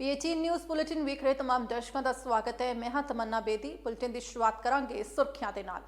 PAT news bulletin ਵੇਖ ਰਹੇ ਤਮਾਮ ਦਰਸ਼ਕਾਂ ਦਾ ਸਵਾਗਤ ਹੈ। ਮੈਂ ਹਾਂ ਤਮੰਨਾ ਬੇਦੀ। ਬੁਲੇਟਿਨ ਦੀ ਸ਼ੁਰੂਆਤ ਕਰਾਂਗੇ ਸੁਰਖੀਆਂ ਦੇ ਨਾਲ।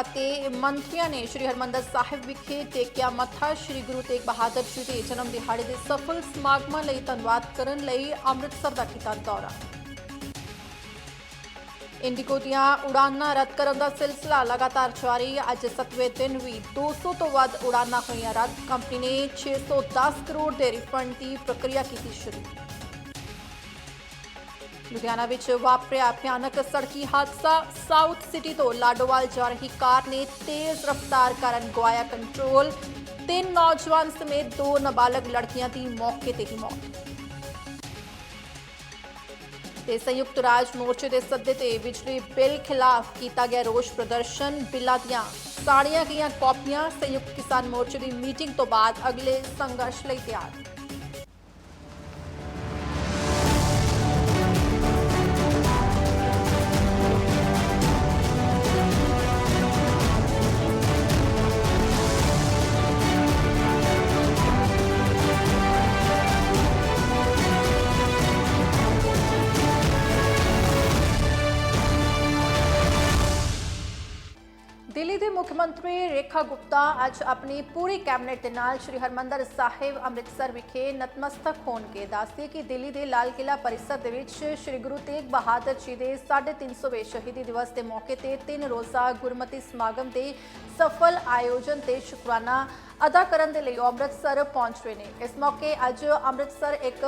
ਅਤੇ ਮੰਤਰੀਆਂ ਨੇ ਸ਼੍ਰੀ ਹਰਮੰਦਰ ਸਾਹਿਬ ਵਿਖੇ ਟੇਕਿਆ ਮੱਥਾ, ਸ਼੍ਰੀ ਗੁਰੂ ਤੇਗ ਬਹਾਦਰ ਜੀ ਦੇ ਜਨਮ ਦਿਹਾੜੇ ਦੇ ਸਫਲ ਸਮਾਗਮਾਂ ਲਈ ਧੰਨਵਾਦ ਕਰਨ ਲਈ ਅੰਮ੍ਰਿਤਸਰ ਦਾ ਕੀਤਾ ਦੌਰਾ। ਇੰਡੀਗੋ ਦੀਆਂ ਉਡਾਨਾਂ ਰੱਦ ਕਰਨ ਦਾ ਸਿਲਸਿਲਾ ਲਗਾਤਾਰ ਜਾਰੀ। ਅੱਜ 7ਵੇਂ ਦਿਨ ਵੀ 200 ਤੋਂ ਵੱਧ ਉਡਾਨਾਂ ਹੋਈਆਂ ਰੱਦ। ਕੰਪਨੀ ਨੇ 610 ਕਰੋੜ ਦੇ ਰਿਫੰਡ ਦੀ ਪ੍ਰਕਿਰਿਆ ਕੀਤੀ ਸ਼ੁਰੂ। ਲੁਧਿਆਣਾ ਵਿੱਚ ਵਾਪਰਿਆ ਭਿਆਨਕ ਸੜਕੀ ਹਾਦਸਾ। ਸਾਊਥ ਸਿਟੀ ਤੋਂ ਲਾਡੋਵਾਲ ਜਾ ਰਹੀ ਕਾਰ ਨੇ ਤੇਜ਼ ਰਫ਼ਤਾਰ ਕਾਰਨ ਗਵਾਇਆ ਕੰਟਰੋਲ ਤਿੰਨ ਨੌਜਵਾਨ ਸਮੇਤ ਦੋ ਨਾਬਾਲਗ ਲੜਕੀਆਂ ਦੀ ਮੌਕੇ ਤੇ ਹੀ ਮੌਤ। ਤੇ ਸੰਯੁਕਤ ਰਾਜ ਮੋਰਚੇ ਦੇ ਸੱਦੇ ਤੇ ਬਿਜਲੀ ਬਿੱਲ ਖਿਲਾਫ ਕੀਤਾ ਗਿਆ ਰੋਸ ਪ੍ਰਦਰਸ਼ਨ। ਬਿੱਲਾਂ ਦੀਆਂ ਸਾੜੀਆਂ ਗਈਆਂ ਕਾਪੀਆਂ ਸੰਯੁਕਤ ਕਿਸਾਨ ਮੋਰਚੇ ਦੀ ਮੀਟਿੰਗ ਤੋਂ ਬਾਅਦ ਅਗਲੇ ਸੰਘਰਸ਼ ਲਈ ਤਿਆਰ। ਦੇ ਮੁੱਖ ਮੰਤਰੀ ਰੇਖਾ ਗੁਪਤਾ ਅੱਜ ਆਪਣੀ ਪੂਰੀ ਕੈਬਨਿਟ ਦੇ ਨਾਲ ਸ਼੍ਰੀ ਹਰਮੰਦਰ ਸਾਹਿਬ ਅੰਮ੍ਰਿਤਸਰ ਵਿਖੇ ਨਤਮਸਤਕ ਹੋਣਗੇ। ਦੱਸਦੇ ਕਿ ਦਿੱਲੀ ਦੇ ਲਾਲ ਕਿਲਾ ਪਰਿਸਰ ਦੇ ਵਿੱਚ ਸ਼੍ਰੀ ਗੁਰੂ ਤੇਗ ਬਹਾਦਰ ਜੀ ਦੇ 350ਵੇਂ ਸ਼ਹੀਦੀ ਦਿਵਸ ਦੇ ਮੌਕੇ ਤੇ ਤਿੰਨ ਰੋਜ਼ਾ ਗੁਰਮਤੀ ਸਮਾਗਮ ਦੇ ਸਫਲ ਆਯੋਜਨ ਤੇ ਸ਼ੁਕਰਾਨਾ ਅਦਾ ਕਰਨ ਦੇ ਲਈ ਉਹ ਅੰਮ੍ਰਿਤਸਰ ਪਹੁੰਚ ਰਹੇ ਨੇ। ਇਸ ਮੌਕੇ ਅੱਜ ਅੰਮ੍ਰਿਤਸਰ ਇੱਕ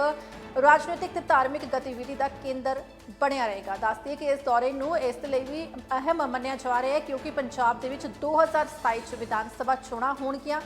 ਰਾਜਨੀਤਿਕ ਤੇ ਧਾਰਮਿਕ ਗਤੀਵਿਧੀ ਦਾ ਕੇਂਦਰ ਬਣਿਆ ਰਹੇਗਾ। ਦੱਸਦੀ ਕਿ ਇਸ ਦੌਰੇ ਨੂੰ ਇਸ ਦੇ ਲਈ ਵੀ ਅਹਿਮ ਮੰਨਿਆ ਜਾ ਰਿਹਾ ਹੈ ਕਿਉਂਕਿ ਪੰਜਾਬ ਦੇ ਵਿੱਚ 2027 ਚ ਵਿਧਾਨ ਸਭਾ ਚੋਣਾਂ ਹੋਣਗੀਆਂ।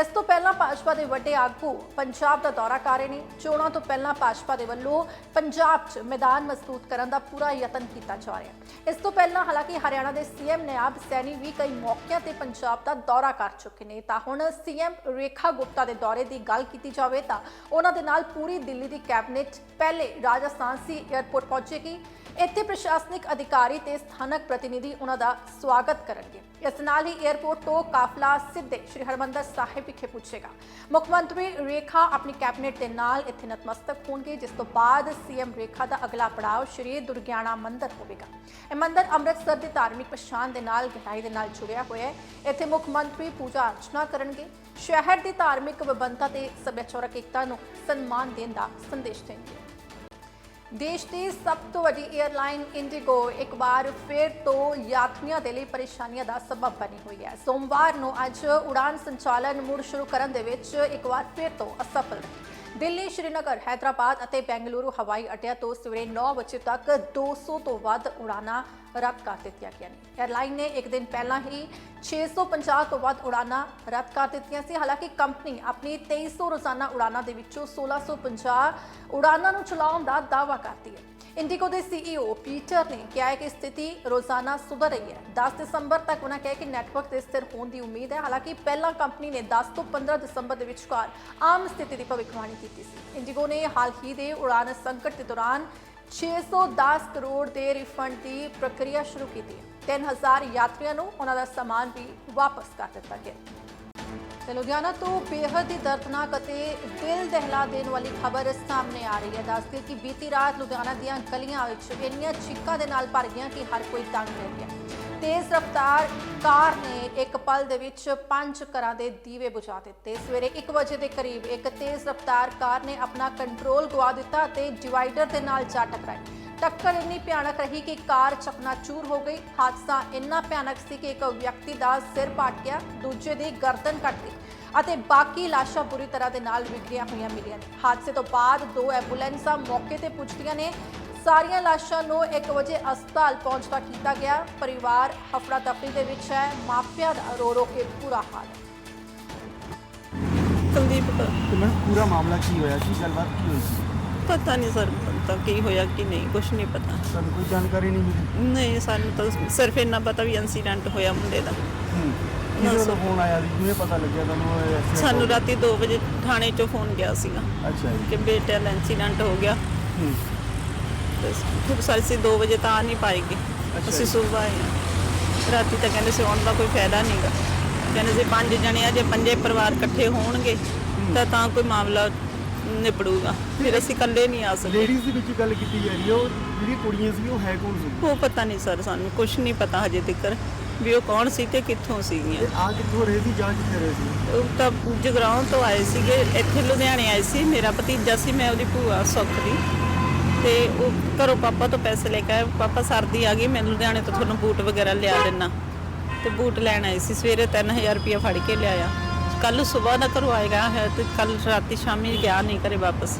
ਇਸ ਤੋਂ ਪਹਿਲਾਂ ਭਾਜਪਾ ਦੇ ਵੱਡੇ ਆਗੂ ਪੰਜਾਬ ਦਾ ਦੌਰਾ ਕਰ ਰਹੇ ਨੇ। ਚੋਣਾਂ ਤੋਂ ਪਹਿਲਾਂ ਭਾਜਪਾ ਦੇ ਵੱਲੋਂ ਪੰਜਾਬ 'ਚ ਮੈਦਾਨ ਮਜ਼ਬੂਤ ਕਰਨ ਦਾ ਪੂਰਾ ਯਤਨ ਕੀਤਾ ਜਾ ਰਿਹਾ ਹੈ। ਇਸ ਤੋਂ ਪਹਿਲਾਂ ਹਾਲਾਂਕਿ ਹਰਿਆਣਾ ਦੇ ਸੀਐਮ ਨਿਆਬ ਸੈਣੀ ਵੀ ਕਈ ਮੌਕਿਆਂ ਤੇ ਪੰਜਾਬ ਦਾ ਦੌਰਾ ਕਰ ਚੁੱਕੇ ਨੇ। ਤਾਂ ਹੁਣ ਸੀਐਮ ਰੇਖਾ ਗੁਪਤਾ ਦੇ ਦੌਰੇ ਦੀ ਗੱਲ ਕੀਤੀ ਜਾਵੇ ਤਾਂ ਉਹਨਾਂ ਦੇ ਨਾਲ ਪੂਰੀ ਦਿੱਲੀ ਦੀ ਕੈਬਨਿਟ, ਪਹਿਲੇ ਰਾਜਸਥਾਨ ਸੀ 에ਅਰਪੋਰਟ ਪਹੁੰਚੇਗੀ। ਇੱਥੇ ਪ੍ਰਸ਼ਾਸਨਿਕ ਅਧਿਕਾਰੀ ਤੇ ਸਥਾਨਕ ਪ੍ਰਤੀਨਿਧੀ ਉਹਨਾਂ ਦਾ ਸਵਾਗਤ ਕਰਨਗੇ। ਇਸ ਨਾਲ ਹੀ 에ਅਰਪੋਰਟ ਤੋਂ ਕਾਫਲਾ ਸਿੱਧੇ ਸ਼੍ਰੀ ਹਰਮੰਦਰ ਸਾਹਿਬ ਵਿਖੇ ਪੁੱਜੇਗਾ ਮੁੱਖ ਮੰਤਰੀ ਰੇਖਾ ਆਪਣੀ ਕੈਬਨਿਟ ਦੇ ਨਾਲ ਇੱਥੇ ਨਤਮਸਤਕ ਹੋਣਗੇ, ਜਿਸ ਤੋਂ ਬਾਅਦ ਸੀਐਮ ਰੇਖਾ ਦਾ ਅਗਲਾ ਪੜਾਅ ਸ਼੍ਰੀ ਦੁਰਗਿਆਣਾ ਮੰਦਿਰ ਹੋਵੇਗਾ। ਇਹ ਮੰਦਿਰ ਅੰਮ੍ਰਿਤਸਰ ਦੀ ਧਾਰਮਿਕ ਪਛਾਣ ਦੇ ਨਾਲ, ਗਹਿਰਾਈ ਦੇ ਨਾਲ ਜੁੜਿਆ ਹੋਇਆ ਹੈ। ਇੱਥੇ ਮੁੱਖ ਮੰਤਰੀ ਪੂਜਾ ਅਰਚਨਾ ਕਰਨਗੇ। ਸ਼ਹਿਰ ਦੀ ਧਾਰਮਿਕ ਵਿਭਿੰਨਤਾ ਤੇ ਸੱਭਿਆਚਾਰਕ ਏਕਤਾ ਨੂੰ ਸਨਮਾਨ ਦੇਣ ਦਾ ਸੰਦੇਸ਼ ਦੇਣਗੇ। ਦੇਸ਼ ਦੀ ਸਭ ਤੋਂ ਵੱਡੀ 에ਅਰਲਾਈਨ ਇੰਡੀਗੋ ਇੱਕ ਵਾਰ ਫਿਰ ਤੋਂ ਯਾਤਰੀਆਂ ਦੇ ਲਈ ਪਰੇਸ਼ਾਨੀਆਂ ਦਾ ਸਬਬ ਬਣੀ ਹੋਈ ਹੈ। ਸੋਮਵਾਰ ਨੂੰ ਅੱਜ ਉਡਾਨ ਸੰਚਾਲਨ ਮੁੜ ਸ਼ੁਰੂ ਕਰਨ ਦੇ ਵਿੱਚ ਇੱਕ ਵਾਰ ਫਿਰ ਤੋਂ ਅਸਫਲ ਰਹੀ। ਦਿੱਲੀ, ਸ਼੍ਰੀਨਗਰ, ਹੈਦਰਾਬਾਦ ਅਤੇ ਬੈਂਗਲੁਰੂ, ਹਵਾਈ ਅੱਡਿਆਂ ਤੋਂ ਸਵੇਰੇ 9 ਵਜੇ ਤੱਕ 200 ਤੋਂ ਵੱਧ ਉਡਾਨਾਂ ਰੱਦ ਕਰ ਦਿੱਤੀਆਂ ਗਈਆਂ ਨੇ। 에ਅਰਲਾਈਨ ਨੇ ਇੱਕ ਦਿਨ ਪਹਿਲਾਂ ਹੀ 650 ਤੋਂ ਵੱਧ ਉਡਾਨਾਂ ਰੱਦ ਕਰ ਦਿੱਤੀਆਂ ਸੀ। ਹਾਲਾਂਕਿ ਕੰਪਨੀ ਆਪਣੀ 2300 ਰੋਜ਼ਾਨਾ ਉਡਾਨਾਂ ਦੇ ਵਿੱਚੋਂ 1650 ਉਡਾਨਾਂ ਨੂੰ ਚਲਾਉਣ ਦਾ ਦਾਅਵਾ ਕਰਦੀ ਹੈ। ਇੰਡੀਗੋ ਦੇ ਸੀਈਓ ਪੀਟਰ ਨੇ ਕਿਹਾ ਹੈ ਕਿ ਸਥਿਤੀ ਰੋਜ਼ਾਨਾ ਸੁਧਰ ਰਹੀ ਹੈ। 10 ਦਸੰਬਰ ਤੱਕ ਉਹਨਾਂ ਕਿਹਾ ਕਿ ਨੈਟਵਰਕ 'ਤੇ ਸਥਿਰ ਹੋਣ ਦੀ ਉਮੀਦ ਹੈ। ਹਾਲਾਂਕਿ ਪਹਿਲਾਂ ਕੰਪਨੀ ਨੇ 10 ਤੋਂ 15 ਦਸੰਬਰ ਦੇ ਵਿਚਕਾਰ ਆਮ ਸਥਿਤੀ ਦੀ ਭਵਿੱਖਬਾਣੀ ਕੀਤੀ ਸੀ। ਇੰਡੀਗੋ ਨੇ ਹਾਲ ਹੀ ਦੇ ਉਡਾਨ ਸੰਕਟ ਦੇ ਦੌਰਾਨ 610 ਕਰੋੜ ਦੇ ਰਿਫੰਡ ਦੀ ਪ੍ਰਕਿਰਿਆ ਸ਼ੁਰੂ ਕੀਤੀ ਹੈ। 3000 ਯਾਤਰੀਆਂ ਨੂੰ ਉਹਨਾਂ ਦਾ ਸਾਮਾਨ ਵੀ ਵਾਪਸ ਕਰ ਦਿੱਤਾ ਗਿਆ ਤੇ ਲੁਧਿਆਣਾ ਤੋਂ ਬੇਹੱਦ ਹੀ ਦਰਦਨਾਕ ਅਤੇ ਦਿਲ ਦਹਿਲਾ ਦੇਣ ਵਾਲੀ ਖਬਰ ਸਾਹਮਣੇ ਆ ਰਹੀ ਹੈ। ਦੱਸਦੀ ਕਿ ਬੀਤੀ ਰਾਤ ਲੁਧਿਆਣਾ ਦੀਆਂ ਗਲੀਆਂ ਵਿੱਚ ਇੰਨੀਆਂ ਚੀਕਾਂ ਦੇ ਨਾਲ ਭਰ ਗਈਆਂ ਕਿ ਹਰ ਕੋਈ ਤੰਗ ਰਹਿ ਗਿਆ। ਤੇਜ਼ ਰਫ਼ਤਾਰ ਕਾਰ ਨੇ ਇੱਕ ਪਲ ਦੇ ਵਿੱਚ ਪੰਜ ਘਰਾਂ ਦੇ ਦੀਵੇ ਬੁਝਾ ਦਿੱਤੇ। ਸਵੇਰੇ 1 ਵਜੇ ਦੇ ਕਰੀਬ ਇੱਕ ਤੇਜ਼ ਰਫ਼ਤਾਰ ਕਾਰ ਨੇ ਆਪਣਾ ਕੰਟਰੋਲ ਗਵਾ ਦਿੱਤਾ ਤੇ ਡਿਵਾਈਡਰ ਦੇ ਨਾਲ ਜਾ ਟਕਰਾਈ। ਟੱਕਰ ਇੰਨੀ ਭਿਆਨਕ ਰਹੀ ਕਿ ਕਾਰ ਚਕਨਾਚੂਰ ਹੋ ਗਈ। ਹਾਦਸਾ ਇੰਨਾ ਭਿਆਨਕ ਸੀ ਕਿ ਇੱਕ ਵਿਅਕਤੀ ਦਾ ਸਿਰ ਪਾਟ ਗਿਆ, ਦੂਜੇ ਦੀ ਗਰਦਨ ਕੱਟ ਗਈ ਅਤੇ ਬਾਕੀ ਲਾਸ਼ਾਂ ਬੁਰੀ ਤਰ੍ਹਾਂ ਦੇ ਨਾਲ ਵਿਖਰੀਆਂ ਹੋਈਆਂ ਮਿਲੀਆਂ ਨੇ। ਹਾਦਸੇ ਤੋਂ ਬਾਅਦ ਦੋ ਐਂਬੂਲੈਂਸਾਂ ਮੌਕੇ ਤੇ ਪੁੱਜਦੀਆਂ ਨੇ। ਸਾਰੀਆਂ ਲਾਸ਼ਾਂ ਨੂੰ 1 ਵਜੇ ਹਸਪਤਾਲ ਪਹੁੰਚਦਾ ਕੀਤਾ ਗਿਆ। ਪਰਿਵਾਰ ਹਫੜਾ ਦਫੜੀ ਦੇ ਵਿੱਚ ਹੈ। ਮਾਪਿਆਂ ਦਾ ਰੋ ਰੋ ਕੇ ਬੁਰਾ ਹਾਲ। ਹੈ ਕੁਲਦੀਪ ਕੌਰ। ਤੇ ਪੂਰਾ ਮਾਮਲਾ ਕੀ ਹੋਇਆ? ਕੀ ਗੱਲਬਾਤ ਕੀ ਹੋਈ ਸੀ? ਪਤਾ ਨਹੀਂ ਸਰ ਤਾਂ ਕੀ ਹੋਇਆ ਕੀ ਨਹੀਂ ਕੁਝ ਨਹੀਂ ਪਤਾ। ਤੁਹਾਨੂੰ ਕੋਈ ਜਾਣਕਾਰੀ ਨਹੀਂ ਮਿਲੀ? ਨਹੀਂ ਸਾਨੂੰ ਤਾਂ ਸਿਰਫ ਇੰਨਾ ਪਤਾ ਵੀ ਇਨਸੀਡੈਂਟ ਹੋਇਆ ਮੁੰਡੇ ਦਾ। ਕਿਹਦੇ ਵੱਲੋਂ ਫੋਨ ਆਇਆ ਸੀ? ਕਿਵੇਂ ਪਤਾ ਲੱਗਿਆ ਤੁਹਾਨੂੰ ਇਹ accident ਸਾਨੂੰ? ਰਾਤੀ 2 ਵਜੇ ਥਾਣੇ 'ਚੋਂ ਫੋਨ ਗਿਆ ਸੀਗਾ ਅੱਛਾ ਜੀ। ਕਿ ਬੇਟੇ ਦਾ ਇਨਸੀਡੈਂਟ ਹੋ ਗਿਆ। ਹੂੰ। ਸਾਰੀ ਸੀ 2 ਵਜੇ ਤਾਂ ਆ ਨਹੀਂ ਪਾਏਗੀ। ਅਸੀਂ। ਸਵੇਰ ਆਏ ਹਾਂ। ਰਾਤੀ ਤਾਂ ਕਹਿੰਦੇ ਸੀ ਆਉਣ ਦਾ ਕੋਈ ਫਾਇਦਾ ਨਹੀਂਗਾ ਕਹਿੰਦੇ ਸੀ ਪੰਜ ਜਣੇ ਆ ਜੇ ਪੰਜੇ ਪਰਿਵਾਰ ਇਕੱਠੇ ਹੋਣਗੇ ਤਾਂ ਤਾਂ ਕੋਈ ਮਾਮਲਾ ਨਿਬੜੂਗਾ। ਫਿਰ ਅਸੀਂ ਇਕੱਲੇ ਨਹੀਂ ਆ ਸਕਦੇ। ਲੇਡੀਜ਼ ਦੇ ਵਿੱਚ ਗੱਲ ਕੀਤੀ ਜਾ ਰਹੀ ਹੈ ਉਹ ਜਿਹੜੀ ਕੁੜੀਆਂ ਸੀ ਉਹ ਹੈ ਕੌਣ ਸੀ ਉਹ ਪਤਾ ਨਹੀਂ ਸਰ ਸਾਨੂੰ ਕੁਝ ਨਹੀਂ ਪਤਾ ਹਜੇ ਤੱਕ ਵੀ ਉਹ ਕੌਣ ਸੀ ਤੇ ਕਿੱਥੋਂ ਸੀਗੀਆਂ। ਤੇ ਆ ਕਿੱਥੋਂ ਰਹੇ ਸੀ ਜਾਂ ਕਿੱਥੇ ਰਹੇ ਸੀ? ਉਹ ਤਾਂ ਜਗਰਾਉਂ ਤੋਂ ਆਏ ਸੀਗੇ ਇੱਥੇ ਲੁਧਿਆਣੇ ਆਏ ਸੀ। ਮੇਰਾ ਭਤੀਜਾ ਸੀ ਮੈਂ ਉਹਦੀ ਭੂਆ ਸੁੱਖ ਦੀ। ਤੇ ਉਹ ਘਰੋਂ ਪਾਪਾ ਤੋਂ ਪੈਸੇ ਲੈ ਕੇ ਆਏ। ਪਾਪਾ ਸਰਦੀ ਆ ਗਈ ਮੈਂ ਲੁਧਿਆਣੇ ਤੋਂ ਤੁਹਾਨੂੰ ਬੂਟ ਵਗੈਰਾ ਲਿਆ ਦੇਣਾ ਤੇ ਬੂਟ ਲੈਣ ਆਏ ਸੀ ਸਵੇਰੇ 3000 ਰੁਪਏ ਫੜ ਕੇ ਲਿਆਇਆ। ਕੱਲ ਸਵੇਰ ਦਾ ਘਰੋਂ ਆਏਗਾ ਹੈ ਤੇ ਕੱਲ ਰਾਤੀ ਸ਼ਾਮੀ ਗਿਆ ਨਹੀਂ ਘਰੇ ਵਾਪਸ।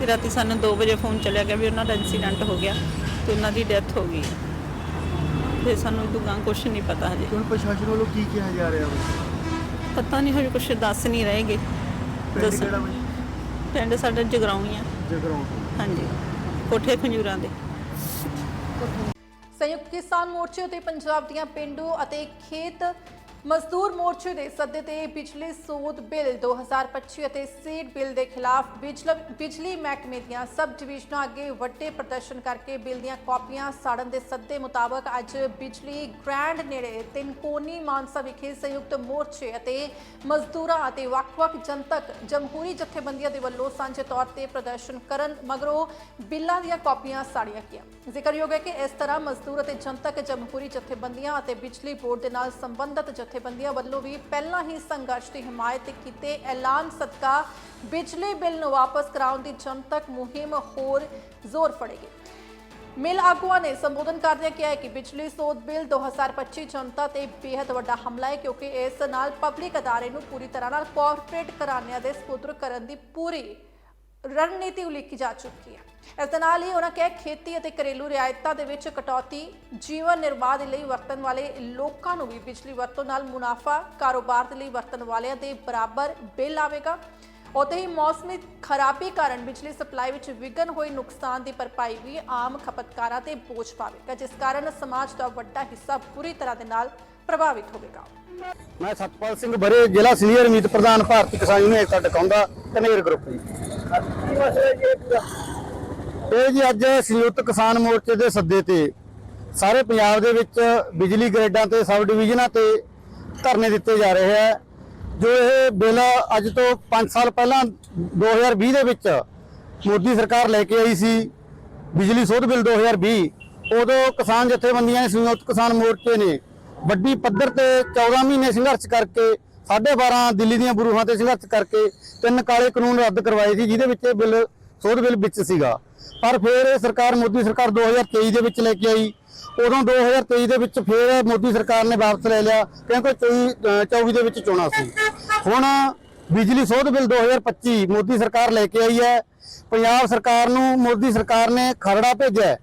ਤੇ ਰਾਤੀ ਸਾਨੂੰ 2 ਵਜੇ ਫੋਨ ਚੱਲਿਆ ਗਿਆ ਵੀ ਉਹਨਾਂ ਦਾ ਇਨਸੀਡੈਂਟ ਹੋ ਗਿਆ ਤੇ ਉਹਨਾਂ ਦੀ ਡੈਥ ਹੋ ਗਈ। ਤੇ ਸਾਨੂੰ ਦੁਕਾਨ ਕੁਝ ਨਹੀਂ ਪਤਾ ਹਜੇ। ਹੁਣ ਪ੍ਰਸ਼ਾਸਨ ਵੱਲੋਂ ਕੀ ਕਿਹਾ ਜਾ ਰਿਹਾ ਵਾ? ਪਤਾ ਨਹੀਂ ਹਜੇ ਕੁਝ ਦੱਸ ਨਹੀਂ ਰਹੇਗੇ ਪਿੰਡ ਦੱਸ- ਕਿਹੜਾ ਵਾ ਪਿੰਡ ਸਾਡਾ ਜਗਰਾਉਂ ਹੀ ਆ। ਜਗਰਾਉਂ ਹਾਂਜੀ। ਕੋਠੇ ਖੰਜੂਰਾਂ ਦੇ। ਸੰਯੁਕਤ ਕਿਸਾਨ ਮੋਰਚੇ ਤੇ ਪੰਜਾਬ ਦੀਆਂ ਪਿੰਡੂ ਅਤੇ ਖੇਤ ਮਜ਼ਦੂਰ ਮੋਰਚੇ ਦੇ ਸੱਦੇ ਤੇ ਬਿਜਲੀ ਸੋਧ ਬਿੱਲ 2025 ਅਤੇ ਸੀਟ ਬਿੱਲ ਦੇ ਖਿਲਾਫ ਬਿਜਲੀ ਮਹਿਕਮੇ ਦੀਆਂ ਸਬ ਡਿਵੀਜ਼ਨਾਂ ਅੱਗੇ ਵੱਡੇ ਪ੍ਰਦਰਸ਼ਨ ਕਰਕੇ ਬਿੱਲ ਦੀਆਂ ਕਾਪੀਆਂ ਸਾੜਨ ਦੇ ਸੱਦੇ ਮੁਤਾਬਕ ਅੱਜ ਬਿਜਲੀ ਗ੍ਰੈਂਡ ਨੇੜੇ ਤਿੰਨਕੋਨੀ ਮਾਨਸਾ ਵਿਖੇ ਸੰਯੁਕਤ ਮੋਰਚੇ ਅਤੇ ਮਜ਼ਦੂਰਾਂ ਅਤੇ ਵੱਖ-ਵੱਖ ਜਨਤਕ ਜਮਹੂਰੀ ਜਥੇਬੰਦੀਆਂ ਦੇ ਵੱਲੋਂ ਸਾਂਝੇ ਤੌਰ ਤੇ ਪ੍ਰਦਰਸ਼ਨ ਕਰਨ ਮਗਰੋਂ ਬਿੱਲਾਂ ਦੀਆਂ ਕਾਪੀਆਂ ਸਾੜੀਆਂ ਗਈਆਂ। ਜ਼ਿਕਰਯੋਗ ਹੈ ਕਿ ਇਸ ਤਰ੍ਹਾਂ ਮਜ਼ਦੂਰ ਅਤੇ ਜਨਤਕ ਜਮਹੂਰੀ ਜਥੇਬੰਦੀਆਂ ਅਤੇ ਬਿਜਲੀ ਬੋਰਡ ਦੇ ਨਾਲ ਸੰਬੰਧਿਤ ਜਥੇਬੰਦੀਆਂ ਵੱਲੋਂ ਵੀ ਪਹਿਲਾਂ ਹੀ ਸੰਘਰਸ਼ ਦੀ ਹਮਾਇਤ ਕੀਤੇ ਐਲਾਨ ਸਦਕਾ ਬਿਜਲੀ ਬਿੱਲ ਨੂੰ ਵਾਪਸ ਕਰਾਉਣ ਦੀ ਜਨਤਕ ਮੁਹਿੰਮ ਹੋਰ ਜ਼ੋਰ ਫੜੇਗੀ। ਮਿਲ ਆਗੂਆਂ ਨੇ ਸੰਬੋਧਨ ਕਰਦਿਆਂ ਕਿਹਾ ਕਿ ਬਿਜਲੀ ਸੋਧ ਬਿੱਲ 2025 ਜਨਤਾ ਤੇ ਬੇहद ਵੱਡਾ ਹਮਲਾ ਹੈ ਕਿਉਂਕਿ ਇਸ ਨਾਲ ਪਬਲਿਕ ਅਦਾਰੇ ਨੂੰ ਪੂਰੀ ਤਰ੍ਹਾਂ ਨਾਲ ਕਾਰਪੋਰੇਟ ਘਰਾਣਿਆਂ ਦੇ ਸਪੁੱਤਰ ਕਰਨ ਦੀ ਪੂਰੀ ਰਣਨੀਤੀ ਉਲੀਕੀ ਜਾ ਚੁੱਕੀ ਹੈ। ਇਸ ਦੇ ਨਾਲ ਹੀ ਉਹਨਾਂ ਕਿਹਾ, ਖੇਤੀ ਅਤੇ ਘਰੇਲੂ ਰਿਆਇਤਾਂ ਦੇ ਵਿੱਚ ਕਟੌਤੀ, ਜੀਵਨ ਨਿਰਵਾਹ ਦੇ ਲਈ ਵਰਤਣ ਵਾਲੇ ਲੋਕਾਂ ਨੂੰ ਵੀ ਬਿਜਲੀ ਵਰਤੋਂ ਨਾਲ ਮੁਨਾਫਾ ਕਾਰੋਬਾਰ ਦੇ ਲਈ ਵਰਤਣ ਵਾਲਿਆਂ ਦੇ ਬਰਾਬਰ ਬਿੱਲ ਆਵੇਗਾ। ਉੱਥੇ ਹੀ ਮੌਸਮੀ ਖਰਾਬੀ ਕਾਰਨ ਬਿਜਲੀ ਸਪਲਾਈ ਵਿੱਚ ਵਿਘਨ ਹੋਏ ਨੁਕਸਾਨ ਦੀ ਭਰਪਾਈ ਵੀ ਆਮ ਖਪਤਕਾਰਾਂ ਤੇ ਬੋਝ ਪਾਵੇਗਾ, ਜਿਸ ਕਾਰਨ ਸਮਾਜ ਦਾ ਵੱਡਾ ਹਿੱਸਾ ਬੁਰੀ ਤਰ੍ਹਾਂ ਦੇ ਨਾਲ ਪ੍ਰਭਾਵਿਤ ਹੋਵੇਗਾ। ਮੈਂ ਸਤਪਾਲ ਸਿੰਘ ਬਰੇ, ਜ਼ਿਲ੍ਹਾ ਸੀਨੀਅਰ ਮੀਤ ਪ੍ਰਧਾਨ ਭਾਰਤੀ ਕਿਸਾਨ ਯੂਨੀਅਨ ਏਕਤਾ ਟਕਾਉਂਦਾ ਕਨੇਰ ਗਰੁੱਪ ਜੀ। ਇਹ ਜੀ ਅੱਜ ਸੰਯੁਕਤ ਕਿਸਾਨ ਮੋਰਚੇ ਦੇ ਸੱਦੇ ਤੇ ਸਾਰੇ ਪੰਜਾਬ ਦੇ ਵਿੱਚ ਬਿਜਲੀ ਗ੍ਰੇਡਾਂ ਤੇ ਸਬ ਡਿਵੀਜ਼ਨਾਂ ਤੇ ਧਰਨੇ ਦਿੱਤੇ ਜਾ ਰਹੇ ਹੈ ਜੋ ਇਹ ਬਿੱਲ ਅੱਜ ਤੋਂ 5 ਸਾਲ ਪਹਿਲਾਂ 2020 ਦੇ ਵਿੱਚ ਮੋਦੀ ਸਰਕਾਰ ਲੈ ਕੇ ਆਈ ਸੀ, ਬਿਜਲੀ ਸੋਧ ਬਿੱਲ 2020 ਉਦੋਂ ਕਿਸਾਨ ਜਥੇਬੰਦੀਆਂ ਨੇ ਸੰਯੁਕਤ ਕਿਸਾਨ ਮੋਰਚੇ ਨੇ ਵੱਡੀ ਪੱਧਰ ਤੇ 14 ਮਹੀਨੇ ਸੰਘਰਸ਼ ਕਰਕੇ 12.5 ਦਿੱਲੀ ਦੀਆਂ ਬਰੂਹਾਂ ਤੇ ਸੰਘਰਸ਼ ਕਰਕੇ ਤਿੰਨ ਕਾਲੇ ਕਾਨੂੰਨ ਰੱਦ ਕਰਵਾਏ ਸੀ, ਜਿਹਦੇ ਵਿੱਚ ਇਹ ਬਿੱਲ, ਸੋਧ ਬਿੱਲ ਵਿੱਚ ਸੀਗਾ। ਪਰ ਫਿਰ ਇਹ ਸਰਕਾਰ ਮੋਦੀ ਸਰਕਾਰ 2023 ਦੇ ਵਿੱਚ ਲੈ ਕੇ ਆਈ। ਉਦੋਂ 2023 ਦੇ ਵਿੱਚ ਫਿਰ ਮੋਦੀ ਸਰਕਾਰ ਨੇ ਵਾਪਸ ਲੈ ਲਿਆ, ਕਿਉਂਕਿ 24 ਅਹ 24 ਦੇ ਵਿੱਚ ਚੋਣਾਂ ਸੀ। ਹੁਣ ਬਿਜਲੀ ਸੋਧ ਬਿੱਲ 2025 ਮੋਦੀ ਸਰਕਾਰ ਲੈ ਕੇ ਆਈ ਹੈ। ਪੰਜਾਬ ਸਰਕਾਰ ਨੂੰ ਮੋਦੀ ਸਰਕਾਰ ਨੇ ਖਰੜਾ ਭੇਜਿਆ ਹੈ।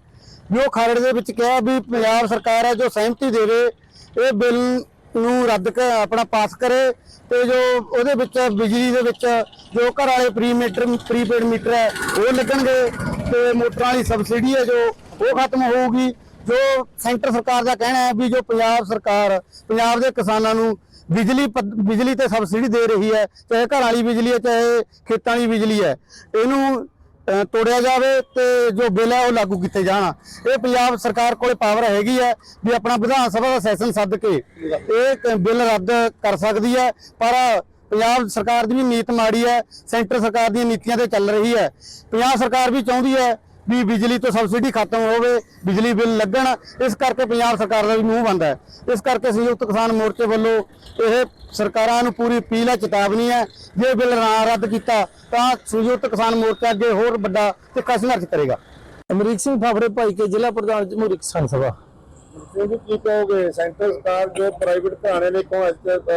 ਵੀ ਉਹ ਖਰੜ ਦੇ ਵਿੱਚ ਕਿਹਾ ਵੀ ਪੰਜਾਬ ਸਰਕਾਰ ਹੈ ਜੋ ਸਹਿਮਤੀ ਦੇਵੇ ਇਹ ਬਿੱਲ ਨੂੰ ਰੱਦ ਕਰ ਆਪਣਾ ਪਾਸ ਕਰੇ ਤੇ ਜੋ ਉਹਦੇ ਵਿੱਚ ਬਿਜਲੀ ਦੇ ਵਿੱਚ ਜੋ ਘਰ ਵਾਲੇ ਪ੍ਰੀ ਮੀਟਰ ਪ੍ਰੀਪੇਡ ਮੀਟਰ ਹੈ, ਉਹ ਲੱਗਣਗੇ ਤੇ ਮੋਟਰਾਂ ਵਾਲੀ ਸਬਸਿਡੀ ਹੈ ਜੋ, ਉਹ ਖਤਮ ਹੋਊਗੀ। ਜੋ ਸੈਂਟਰ ਸਰਕਾਰ ਦਾ ਕਹਿਣਾ ਹੈ ਵੀ ਜੋ ਪੰਜਾਬ ਸਰਕਾਰ, ਪੰਜਾਬ ਦੇ ਕਿਸਾਨਾਂ ਨੂੰ ਬਿਜਲੀ ਪੱਧ- ਬਿਜਲੀ ਤੇ ਸਬਸਿਡੀ ਦੇ ਰਹੀ ਹੈ, ਚਾਹੇ ਘਰ ਵਾਲੀ ਬਿਜਲੀ ਹੈ, ਚਾਹੇ ਖੇਤਾਂ ਵਾਲੀ ਬਿਜਲੀ ਹੈ, ਇਹਨੂੰ ਤੋੜਿਆ ਜਾਵੇ ਤੇ ਜੋ ਬਿੱਲ ਹੈ ਉਹ ਲਾਗੂ ਕੀਤੇ ਜਾਣ। ਇਹ ਪੰਜਾਬ ਸਰਕਾਰ ਕੋਲੇ ਪਾਵਰ ਹੈਗੀ ਹੈ ਵੀ ਆਪਣਾ ਵਿਧਾਨ ਸਭਾ ਦਾ ਸੈਸ਼ਨ ਸੱਦ ਕੇ ਇਹ ਕ- ਬਿੱਲ ਰੱਦ ਕਰ ਸਕਦੀ ਹੈ, ਪਰ ਪੰਜਾਬ ਸਰਕਾਰ ਦੀ ਵੀ ਨੀਤ ਮਾੜੀ ਹੈ, ਸੈਂਟਰ ਸਰਕਾਰ ਦੀਆਂ ਨੀਤੀਆਂ ਤੇ ਚੱਲ ਰਹੀ ਹੈ। ਪੰਜਾਬ ਸਰਕਾਰ ਵੀ ਚਾਹੁੰਦੀ ਹੈ ਵੀ ਬਿਜਲੀ ਤੋਂ ਸਬਸਿਡੀ ਖਤਮ ਹੋਵੇ ਬਿਜਲੀ ਬਿੱਲ ਲੱਗਣ ਇਸ ਕਰਕੇ ਪੰਜਾਬ ਸਰਕਾਰ ਦਾ ਵੀ ਮੂੰਹ ਬੰਦ ਹੈ। ਇਸ ਕਰਕੇ ਸੰਯੁਕਤ ਕਿਸਾਨ ਮੋਰਚੇ ਵੱਲੋਂ ਇਹ ਸਰਕਾਰਾਂ ਨੂੰ ਪੂਰੀ ਅਪੀਲ ਹੈ ਚੇਤਾਵਨੀ ਹੈ ਜੇ ਬਿੱਲ ਨਾ ਰੱਦ ਕੀਤਾ ਤਾਂ ਸੰਯੁਕਤ ਕਿਸਾਨ ਮੋਰਚਾ ਅੱਗੇ ਹੋਰ ਵੱਡਾ ਤਿੱਖਾ ਸੰਘਰਸ਼ ਕਰੇਗਾ। ਅਮਰੀਕ ਸਿੰਘ ਫਾਫੜੇ ਭਾਈ ਕੇ ਜ਼ਿਲ੍ਹਾ ਪ੍ਰਧਾਨ ਜਮਹੂਰੀ ਕਿਸਾਨ ਸਭਾ। ਕਿਉਂਕਿ ਕੀ ਕਹੋਗੇ? ਸੈਂਟਰ ਸਰਕਾਰ ਜੋ ਪ੍ਰਾਈਵੇਟ ਘਰਾਣੇ ਨੇ ਕੋ ਅੱਜ ਤੱਕ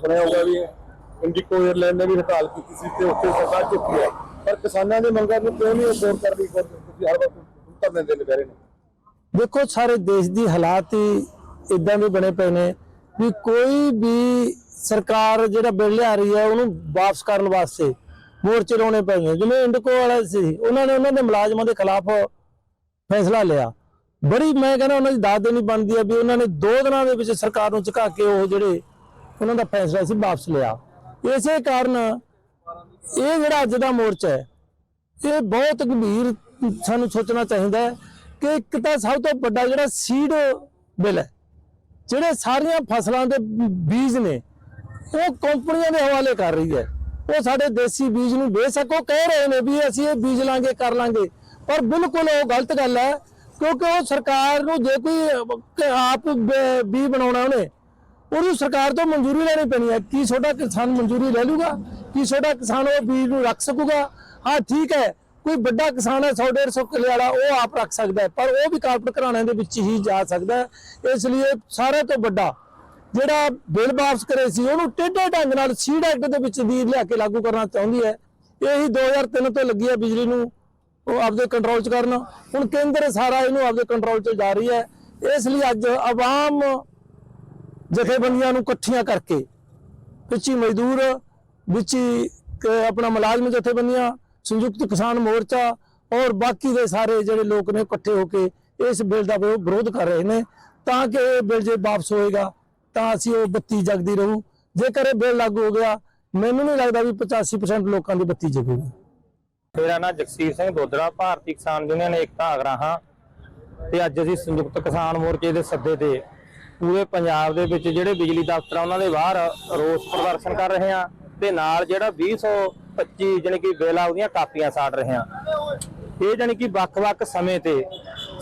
ਸੁਣਿਆ ਹੋਗਾ ਵੀ ਇੰਡੀਕੋ 에ਅਰਲਾਈਨ ਨੇ ਵੀ ਹੜਤਾਲ ਕੀਤੀ ਸੀ ਤੇ ਉੱਥੇ ਸਰਕਾਰ ਚੁੱਕੀ ਹੈ। ਪਰ ਕਿਸਾਨਾਂ ਦੀ ਮੰਗਾਂ ਨੂੰ ਕਿਉਂ ਨਹੀਂ ਗੌਰ ਕਰਦੀ? ਤੁਸੀਂ ਹਰ ਵਕਤ ਧਰਨੇ ਦੇ ਲਗਾ ਰਹੇ ਨੇ। ਦੇਖੋ, ਸਾਰੇ ਦੇਸ਼ ਦੀ ਹਾਲਾਤ ਹੀ ਇਦਾਂ ਦੇ ਬਣੇ ਪਏ ਨੇ ਵੀ ਕੋਈ ਵੀ ਸਰਕਾਰ ਜਿਹੜਾ ਬਿੱਲ ਲਿਆ ਰਹੀ ਹੈ, ਉਹਨੂੰ ਵਾਪਸ ਕਰਨ ਵਾਸਤੇ ਮੋਰਚੇ ਲਾਉਣੇ ਪੈ ਗਏ ਜਿਵੇਂ ਇੰਡਕੋ ਵਾਲਾ ਸੀ, ਉਹਨਾਂ ਨੇ ਉਹਨਾਂ ਦੇ ਮੁਲਾਜ਼ਮਾਂ ਦੇ ਖਿਲਾਫ ਫੈਸਲਾ ਲਿਆ। ਬੜੀ, ਮੈਂ ਕਹਿੰਦਾ ਉਹਨਾਂ ਦੀ ਦਾਦ ਦੇਣੀ ਬਣਦੀ ਆ ਵੀ ਉਹਨਾਂ ਨੇ ਦੋ ਦਿਨਾਂ ਦੇ ਵਿੱਚ ਸਰਕਾਰ ਨੂੰ ਝੁਕਾ ਕੇ ਉਹ ਜਿਹੜੇ ਉਹਨਾਂ ਦਾ ਫੈਸਲਾ ਸੀ, ਵਾਪਸ ਲਿਆ। ਇਸੇ ਕਾਰਨ ਇਹ ਜਿਹੜਾ ਅੱਜ ਦਾ ਮੋਰਚਾ ਹੈ, ਇਹ ਬਹੁਤ ਗੰਭੀਰ ਸਾਨੂੰ ਸੋਚਣਾ ਚਾਹੀਦਾ ਹੈ ਕਿ ਇੱਕ ਤਾਂ ਸਭ ਤੋਂ ਵੱਡਾ ਜਿਹੜਾ ਸੀਡ ਬਿੱਲ ਹੈ, ਜਿਹੜੇ ਸਾਰੀਆਂ ਫਸਲਾਂ ਦੇ ਬੀਜ ਨੇ, ਉਹ ਕੰਪਨੀਆਂ ਦੇ ਹਵਾਲੇ ਕਰ ਰਹੀ ਹੈ। ਉਹ ਸਾਡੇ ਦੇਸੀ ਬੀਜ ਨੂੰ ਬੇਸ਼ੱਕ ਉਹ ਕਹਿ ਰਹੇ ਨੇ ਵੀ ਅਸੀਂ ਇਹ ਬੀਜ ਲਾਂਗੇ, ਕਰ ਲਾਂਗੇ। ਪਰ ਬਿਲਕੁਲ ਉਹ ਗਲਤ ਗੱਲ ਹੈ, ਕਿਉਂਕਿ ਉਹ ਸਰਕਾਰ ਨੂੰ ਜੇ ਕੋਈ ਆਪ ਬ- ਬੀਜ ਬਣਾਉਣਾ ਉਹਨੇ ਉਹਨੂੰ ਸਰਕਾਰ ਤੋਂ ਮਨਜ਼ੂਰੀ ਲੈਣੀ ਪੈਣੀ ਹੈ। ਕੀ ਛੋਟਾ ਕਿਸਾਨ ਮਨਜ਼ੂਰੀ ਲੈ ਲੂਗਾ? ਕੀ ਛੋਟਾ ਕਿਸਾਨ ਉਹ ਬੀਜ ਨੂੰ ਰੱਖ ਸਕੂਗਾ? ਹਾਂ, ਠੀਕ ਹੈ। ਕੋਈ ਵੱਡਾ ਕਿਸਾਨ ਹੈ 100 150 ਕਿੱਲੇ ਵਾਲਾ, ਉਹ ਆਪ ਰੱਖ ਸਕਦਾ ਹੈ। ਪਰ ਉਹ ਵੀ ਕਾਰਪੋਰੇਟ ਘਰਾਣਿਆਂ ਦੇ ਵਿੱਚ ਹੀ ਜਾ ਸਕਦਾ ਹੈ। ਇਸ ਲਈ ਇਹ ਸਾਰੇ ਤੋਂ ਵੱਡਾ ਜਿਹੜਾ ਬਿੱਲ ਵਾਪਸ ਕਰੇ ਸੀ, ਉਹਨੂੰ ਟੇਢੇ ਢੰਗ ਨਾਲ ਸੀਡ ਐਕਟ ਦੇ ਵਿੱਚ ਦੀ ਲਿਆ ਕੇ ਲਾਗੂ ਕਰਨਾ ਚਾਹੁੰਦੀ ਹੈ। ਇਹੀ 2003 ਤੋਂ ਲੱਗੀ ਹੈ ਬਿਜਲੀ ਨੂੰ, ਉਹ ਆਪਦੇ ਕੰਟਰੋਲ 'ਚ ਕਰਨ। ਹੁਣ ਕੇਂਦਰ ਸਾਰਾ ਇਹਨੂੰ ਆਪਦੇ ਕੰਟਰੋਲ 'ਚ ਜਾ ਰਹੀ ਹੈ। ਇਸ ਲਈ ਅੱਜ ਆਵਾਮ ਜਥੇਬੰਦੀਆਂ ਨੂੰ ਇਕੱਠੀਆਂ ਕਰਕੇ ਵਿੱਚੀ ਮਜ਼ਦੂਰ, ਵਿੱਚੀ ਕ- ਆਪਣਾ ਮੁਲਾਜ਼ਮ ਜਥੇਬੰਦੀਆਂ, ਸੰਯੁਕਤ ਕਿਸਾਨ ਮੋਰਚਾ ਔਰ ਬਾਕੀ ਦੇ ਸਾਰੇ ਜਿਹੜੇ ਲੋਕ ਨੇ ਇਕੱਠੇ ਹੋ ਕੇ ਇਸ ਬਿੱਲ ਦਾ ਵਿਰੋਧ ਕਰ ਰਹੇ ਨੇ। ਤਾਂ ਕਿ ਇਹ ਬਿੱਲ ਜੇ ਵਾਪਸ ਹੋਏਗਾ, ਤਾਂ ਅਸੀਂ ਉਹ ਬੱਤੀ ਜਗਦੀ ਰਹੂ। ਜੇਕਰ ਇਹ ਬਿੱਲ ਲਾਗੂ ਹੋ ਗਿਆ, ਮੈਨੂੰ ਨਹੀਂ ਲੱਗਦਾ ਵੀ 85% ਲੋਕਾਂ ਦੀ ਬੱਤੀ ਜਗੂਗੀ। ਮੇਰਾ ਨਾਮ ਜਗਸੀਰ ਸਿੰਘ ਦੋਦੜਾ ਭਾਰਤੀ ਕਿਸਾਨ ਯੂਨੀਅਨ ਏਕਤਾ ਅਗਰਾਹਾਂ ਤੇ ਅੱਜ ਅਸੀਂ ਸੰਯੁਕਤ ਕਿਸਾਨ ਮੋਰਚੇ ਦੇ ਸੱਦੇ ਤੇ ਪੂਰੇ ਪੰਜਾਬ ਦੇ ਵਿੱਚ ਜਿਹੜੇ ਬਿਜਲੀ ਦਫ਼ਤਰ ਆ, ਉਹਨਾਂ ਦੇ ਬਾਹਰ ਰੋਸ ਪ੍ਰਦਰਸ਼ਨ ਕਰ ਰਹੇ ਆ ਤੇ ਨਾਲ ਜਿਹੜਾ 2025 ਜਾਣੀ ਕਿ ਬਿੱਲ ਆ, ਉਹਦੀਆਂ ਕਾਪੀਆਂ ਸਾੜ ਰਹੇ ਆ। ਇਹ ਜਾਣੀ ਕਿ ਵੱਖ-ਵੱਖ ਸਮੇਂ ਤੇ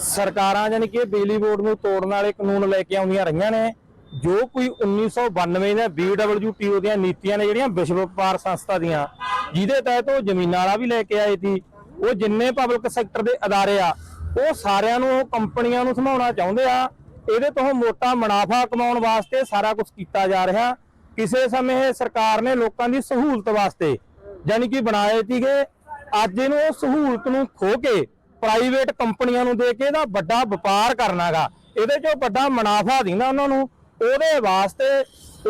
ਸਰਕਾਰਾਂ ਜਾਣੀ ਕਿ ਬਿਜਲੀ ਬੋਰਡ ਨੂੰ ਤੋੜਨ ਵਾਲੇ ਕਾਨੂੰਨ ਲੈ ਕੇ ਆਉਂਦੀਆਂ ਰਹੀਆਂ ਨੇ, ਜੋ ਕੋਈ 1992 ਦੇ BWTO ਦੀਆਂ ਨੀਤੀਆਂ ਨੇ ਜਿਹੜੀਆਂ ਵਿਸ਼ਵ ਵਪਾਰ ਸੰਸਥਾ ਦੀਆਂ, ਜਿਹਦੇ ਤਹਿਤ ਉਹ ਜ਼ਮੀਨਾਂ ਵਾਲਾ ਵੀ ਲੈ ਕੇ ਆਏ ਸੀ। ਉਹ ਜਿੰਨੇ ਪਬਲਿਕ ਸੈਕਟਰ ਦੇ ਅਦਾਰੇ ਆ, ਉਹ ਸਾਰਿਆਂ ਨੂੰ, ਉਹ ਕੰਪਨੀਆਂ ਨੂੰ ਸਮਾਉਣਾ ਚਾਹੁੰਦੇ ਆ ਇਹਦੇ ਤੋਂ ਮੋਟਾ ਮੁਨਾਫਾ ਕਮਾਉਣ ਵਾਸਤੇ ਸਾਰਾ ਕੁਝ ਕੀਤਾ ਜਾ ਰਿਹਾ। ਕਿਸੇ ਸਮੇਂ ਇਹ ਸਰਕਾਰ ਨੇ ਲੋਕਾਂ ਦੀ ਸਹੂਲਤ ਵਾਸਤੇ ਯਾਨੀ ਕਿ ਬਣਾਏ ਸੀਗੇ, ਅੱਜ ਇਹਨੂੰ ਉਹ ਸਹੂਲਤ ਨੂੰ ਖੋ ਕੇ ਪ੍ਰਾਈਵੇਟ ਕੰਪਨੀਆਂ ਨੂੰ ਦੇ ਕੇ ਇਹਦਾ ਵੱਡਾ ਵਪਾਰ ਕਰਨਾਗਾ। ਇਹਦੇ ਚੋਂ ਵੱਡਾ ਮੁਨਾਫਾ ਦਿੰਦਾ ਉਹਨਾਂ ਨੂੰ। ਉਹਦੇ ਵਾਸਤੇ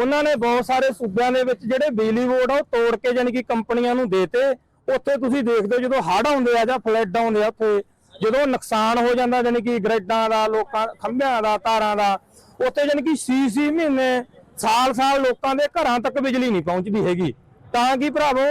ਉਹਨਾਂ ਨੇ ਬਹੁਤ ਸਾਰੇ ਸੂਬਿਆਂ ਦੇ ਵਿੱਚ ਜਿਹੜੇ ਬਿਜਲੀ ਬੋਰਡ ਆ ਉਹ ਤੋੜ ਕੇ ਯਾਨੀ ਕਿ ਕੰਪਨੀਆਂ ਨੂੰ ਦੇਤੇ। ਉੱਥੇ ਤੁਸੀਂ ਦੇਖਦੇ ਹੋ ਜਦੋਂ ਹੜ੍ਹ ਆਉਂਦੇ ਆ ਜਾਂ ਫਲੱਡ ਆਉਂਦੇ ਆ ਉੱਥੇ ਜਦੋਂ ਨੁਕਸਾਨ ਹੋ ਜਾਂਦਾ ਯਾਨੀ ਕਿ ਗ੍ਰਿਡਾਂ ਦਾ, ਲੋਕਾਂ, ਖੰਭਿਆਂ ਦਾ, ਤਾਰਾਂ ਦਾ, ਉੱਥੇ ਯਾਨੀ ਕਿ 6-6 ਮਹੀਨੇ, ਸਾਲ-ਸਾਲ ਲੋਕਾਂ ਦੇ ਘਰਾਂ ਤੱਕ ਬਿਜਲੀ ਨਹੀਂ ਪਹੁੰਚਦੀ ਹੈਗੀ। ਤਾਂ ਕਿ ਭਰਾਵੋ,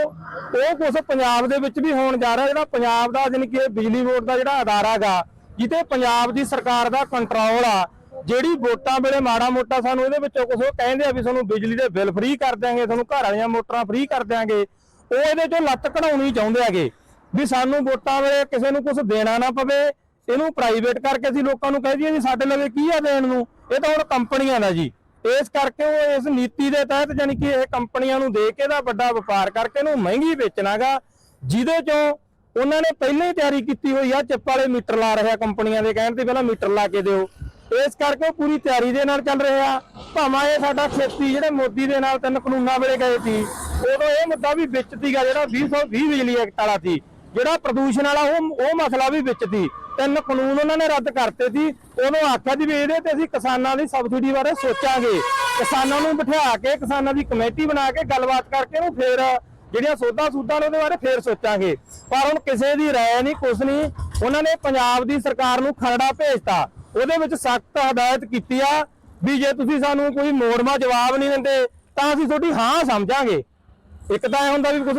ਉਹ ਕੁਝ ਪੰਜਾਬ ਦੇ ਵਿੱਚ ਵੀ ਹੋਣ ਜਾ ਰਿਹਾ, ਜਿਹੜਾ ਪੰਜਾਬ ਦਾ ਯਾਨੀ ਕਿ ਬਿਜਲੀ ਬੋਰਡ ਦਾ ਜਿਹੜਾ ਅਦਾਰਾ ਗਾ ਜਿੱਤੇ ਪੰਜਾਬ ਦੀ ਸਰਕਾਰ ਦਾ ਕੰਟਰੋਲ ਆ, ਜਿਹੜੀ ਵੋਟਾਂ ਵੇਲੇ ਮਾੜਾ ਮੋਟਾ ਸਾਨੂੰ ਇਹਦੇ ਵਿੱਚੋਂ ਕੁਝ ਉਹ ਕਹਿੰਦੇ ਆ ਵੀ ਤੁਹਾਨੂੰ ਬਿਜਲੀ ਦੇ ਬਿੱਲ ਫ੍ਰੀ ਕਰ ਦਿਆਂਗੇ ਤੁਹਾਨੂੰ ਘਰ ਵਾਲੀਆਂ ਮੋਟਰਾਂ ਫ੍ਰੀ ਕਰ ਦਿਆਂਗੇ, ਉਹ ਇਹਦੇ ਚੋਂ ਲੱਤ ਕਢਾਉਣੀ ਚਾਹੁੰਦੇ ਹੈਗੇ। ਵੀ ਸਾਨੂੰ ਵੋਟਾਂ ਵੇਲੇ ਕਿਸੇ ਨੂੰ ਕੁਝ ਦੇਣਾ ਨਾ ਪਵੇ, ਇਹਨੂੰ ਪ੍ਰਾਈਵੇਟ ਕਰਕੇ ਅਸੀਂ ਲੋਕਾਂ ਨੂੰ ਕਹਿ ਦਈਏ ਵੀ ਸਾਡੇ ਲਵੇ ਕੀ ਆ ਦੇਣ ਨੂੰ, ਇਹ ਤਾਂ ਹੁਣ ਕੰਪਨੀਆਂ ਦਾ ਜੀ। ਇਸ ਕਰਕੇ ਉਹ ਇਸ ਨੀਤੀ ਦੇ ਤਹਿਤ ਜਾਨੀ ਕਿ ਇਹ ਕੰਪਨੀਆਂ ਨੂੰ ਦੇ ਕੇ ਦਾ ਵੱਡਾ ਵਪਾਰ ਕਰਕੇ ਇਹਨੂੰ ਮਹਿੰਗੀ ਵੇਚਣਾਗਾ, ਜਿਹਦੇ ਚੋਂ ਉਹਨਾਂ ਨੇ ਪਹਿਲਾਂ ਹੀ ਤਿਆਰੀ ਕੀਤੀ ਹੋਈ ਆ, ਚਿੱਪ ਵਾਲੇ ਮੀਟਰ ਲਾ ਰਿਹਾ ਕੰਪਨੀਆਂ ਦੇ ਕਹਿਣ ਤੇ ਪਹਿਲਾਂ ਮੀਟਰ ਲਾ ਕੇ ਦਿਓ। ਇਸ ਕਰਕੇ ਉਹ ਪੂਰੀ ਤਿਆਰੀ ਦੇ ਨਾਲ ਚੱਲ ਰਿਹਾ, ਭਾਵੇਂ ਇਹ ਸਾਡਾ ਖੇਤੀ ਜਿਹੜੇ ਮੋਦੀ ਦੇ ਨਾਲ ਤਿੰਨ ਕਾਨੂੰਨਾਂ ਵੇਲੇ ਗਏ ਸੀ, ਉਦੋਂ ਇਹ ਮੁੱਦਾ ਵੀ ਵਿੱਚ ਸੀਗਾ ਜਿਹੜਾ 2020 ਬਿਜਲੀ ਐਕਟ ਵਾਲਾ ਸੀ। ਜਿਹੜਾ ਪ੍ਰਦੂਸ਼ਣ ਵਾਲਾ ਉਹ ਉਹ ਮਸਲਾ ਵੀ ਵਿੱਚ ਸੀ। ਤਿੰਨ ਕਾਨੂੰਨ ਉਹਨਾਂ ਨੇ ਰੱਦ ਕਰਤੇ ਸੀ। ਉਹਨੂੰ ਆਖਿਆ ਜੀ ਵੀ ਇਹਦੇ ਤੇ ਅਸੀਂ ਕਿਸਾਨਾਂ ਦੀ ਸਬਸਿਡੀ ਬਾਰੇ ਸੋਚਾਂਗੇ। ਕਿਸਾਨਾਂ ਨੂੰ ਬਿਠਾ ਕੇ, ਕਿਸਾਨਾਂ ਦੀ ਕਮੇਟੀ ਬਣਾ ਕੇ ਗੱਲਬਾਤ ਕਰਕੇ ਉਹਨੂੰ ਫੇਰ ਜਿਹੜੀਆਂ ਸੋਧਾਂ ਸੂਦਾਂ ਨੇ ਉਹਦੇ ਬਾਰੇ ਫੇਰ ਸੋਚਾਂਗੇ। ਪਰ ਹੁਣ ਕਿਸੇ ਦੀ ਰਾਏ ਨਹੀਂ, ਕੁਛ ਨਹੀਂ। ਉਹਨਾਂ ਨੇ ਪੰਜਾਬ ਦੀ ਸਰਕਾਰ ਨੂੰ ਖਰੜਾ ਭੇਜਤਾ। ਉਹਦੇ ਵਿੱਚ ਸਖਤ ਹਦਾਇਤ ਕੀਤੀ ਆ ਵੀ ਜੇ ਤੁਸੀਂ ਸਾਨੂੰ ਕੋਈ ਮੋੜਵਾ ਜਵਾਬ ਨਹੀਂ ਦਿੰਦੇ, ਤਾਂ ਅਸੀਂ ਤੁਹਾਡੀ ਹਾਂ ਸਮਝਾਂਗੇ। ਇੱਕ ਤਾਂ ਇਹ ਹੁੰਦਾ ਵੀ ਕੁਝ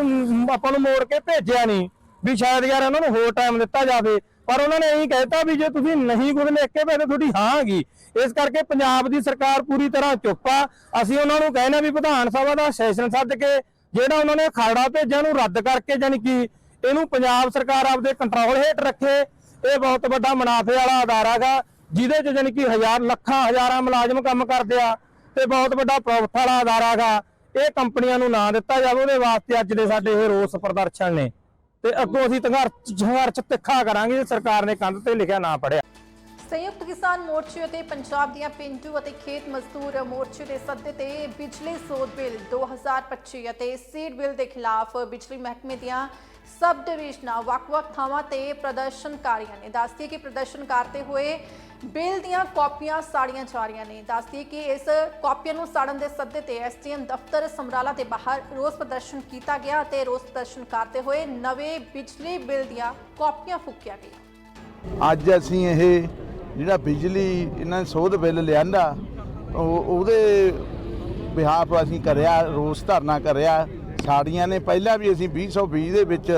ਆਪਾਂ ਨੂੰ ਮੋੜ ਕੇ ਭੇਜਿਆ ਨਹੀਂ। ਵੀ ਸ਼ਾਇਦ ਯਾਰ ਉਹਨਾਂ ਨੂੰ ਹੋਰ ਟਾਈਮ ਦਿੱਤਾ ਜਾਵੇ। ਪਰ ਉਹਨਾਂ ਨੇ ਇਹੀ ਕਹਿਤਾ ਵੀ ਜੇ ਤੁਸੀਂ ਨਹੀਂ ਕੁਝ ਲਿਖ ਕੇ ਭੇਜਦੇ, ਤੁਹਾਡੀ ਹਾਂ ਹੈਗੀ ਇਸ ਕਰਕੇ ਪੰਜਾਬ ਦੀ ਸਰਕਾਰ ਪੂਰੀ ਤਰ੍ਹਾਂ ਚੁੱਪ ਆ। ਅਸੀਂ ਉਹਨਾਂ ਨੂੰ ਕਹਿੰਦੇ ਵੀ ਵਿਧਾਨ ਸਭਾ ਦਾ ਸੈਸ਼ਨ ਸੱਦ ਕੇ ਜਿਹੜਾ ਉਹਨਾਂ ਨੇ ਖਰੜਾ ਭੇਜਿਆ ਨੂੰ ਰੱਦ ਕਰਕੇ ਜਾਨੀ ਕਿ ਇਹਨੂੰ ਪੰਜਾਬ ਸਰਕਾਰ ਆਪਦੇ ਕੰਟਰੋਲ ਹੇਠ ਰੱਖੇ। ਇਹ ਬਹੁਤ ਵੱਡਾ ਮੁਨਾਫੇ ਵਾਲਾ ਅਦਾਰਾ ਗਾ ਜਿਹਦੇ ਚ ਜਾਨੀ ਕਿ ਹਜ਼ਾਰ, ਲੱਖਾਂ, ਹਜ਼ਾਰਾਂ ਮੁਲਾਜ਼ਮ ਕੰਮ ਕਰਦੇ ਆ ਤੇ ਬਹੁਤ ਵੱਡਾ ਪ੍ਰੋਫਿਟ ਵਾਲਾ ਅਦਾਰਾ ਗਾ ਇਹ ਕੰਪਨੀਆਂ ਨੂੰ ਨਾ ਦਿੱਤਾ ਜਾਵੇ, ਉਹਦੇ ਵਾਸਤੇ ਅੱਜ ਦੇ ਸਾਡੇ ਇਹ ਰੋਸ ਪ੍ਰਦਰਸ਼ਨ ਨੇ। ਤੇ ਅੱਗੋਂ ਅਸੀਂ ਸੰਘਰਸ਼ ਤਿੱਖਾ ਕਰਾਂਗੇ ਸਰਕਾਰ ਨੇ ਕੰਧ ਤੇ ਲਿਖਿਆ ਨਾ ਪੜਿਆ। ਸੰਯੁਕਤ ਕਿਸਾਨ ਮੋਰਚੇ ਅਤੇ ਪੰਜਾਬ ਦੀਆਂ ਪਿੰਡੂ ਅਤੇ ਖੇਤ ਮਜ਼ਦੂਰ ਮੋਰਚੇ ਦੇ ਸੱਦੇ ਤੇ ਬਿਜਲੀ ਸੋਧ ਬਿੱਲ 2025 ਅਤੇ ਸੀਡ ਬਿੱਲ ਦੇ ਖਿਲਾਫ ਬਿਜਲੀ ਮਹਿਕਮੇ ਦੀਆਂ ਸਬ ਡਿਵੀਜ਼ਨਾਂ ਵੱਖ-ਵੱਖ ਥਾਵਾਂ ਤੇ ਪ੍ਰਦਰਸ਼ਨਕਾਰੀਆਂ ਨੇ। ਦੱਸਦੀ ਕਿ ਪ੍ਰਦਰਸ਼ਨ ਕਰਦੇ ਹੋਏ ਬਿੱਲ ਦੀਆਂ ਕਾਪੀਆਂ ਸਾੜੀਆਂ ਜਾ ਰਹੀਆਂ ਨੇ। ਦੱਸਦੀ ਕਿ ਇਸ ਕਾਪੀਆਂ ਨੂੰ ਸਾੜਨ ਦੇ ਸੱਦੇ ਤੇ ਐਸਟੀਐਮ ਦਫ਼ਤਰ ਸਮਰਾਲਾ ਦੇ ਬਾਹਰ ਰੋਸ ਪ੍ਰਦਰਸ਼ਨ ਕੀਤਾ ਗਿਆ ਤੇ ਰੋਸ ਪ੍ਰਦਰਸ਼ਨ ਕਰਦੇ ਹੋਏ ਨਵੇਂ ਬਿਜਲੀ ਬਿੱਲ ਦੀਆਂ ਕਾਪੀਆਂ ਫੂਕੀਆਂ ਗਈਆਂ। ਅੱਜ ਅਸੀਂ ਇਹ ਜਿਹੜਾ ਬਿਜਲੀ ਇਹਨਾਂ ਨੇ ਸੋਧ ਬਿੱਲ ਲਿਆਂਦਾ, ਉਹ ਉਹਦੇ ਬਿਹਾਫ ਅਸੀਂ ਕਰਿਆ, ਰੋਸ ਧਰਨਾ ਕਰਿਆ। ਸਾੜੀਆਂ ਨੇ ਪਹਿਲਾਂ ਵੀ ਅਸੀਂ 2020 ਦੇ ਵਿੱਚ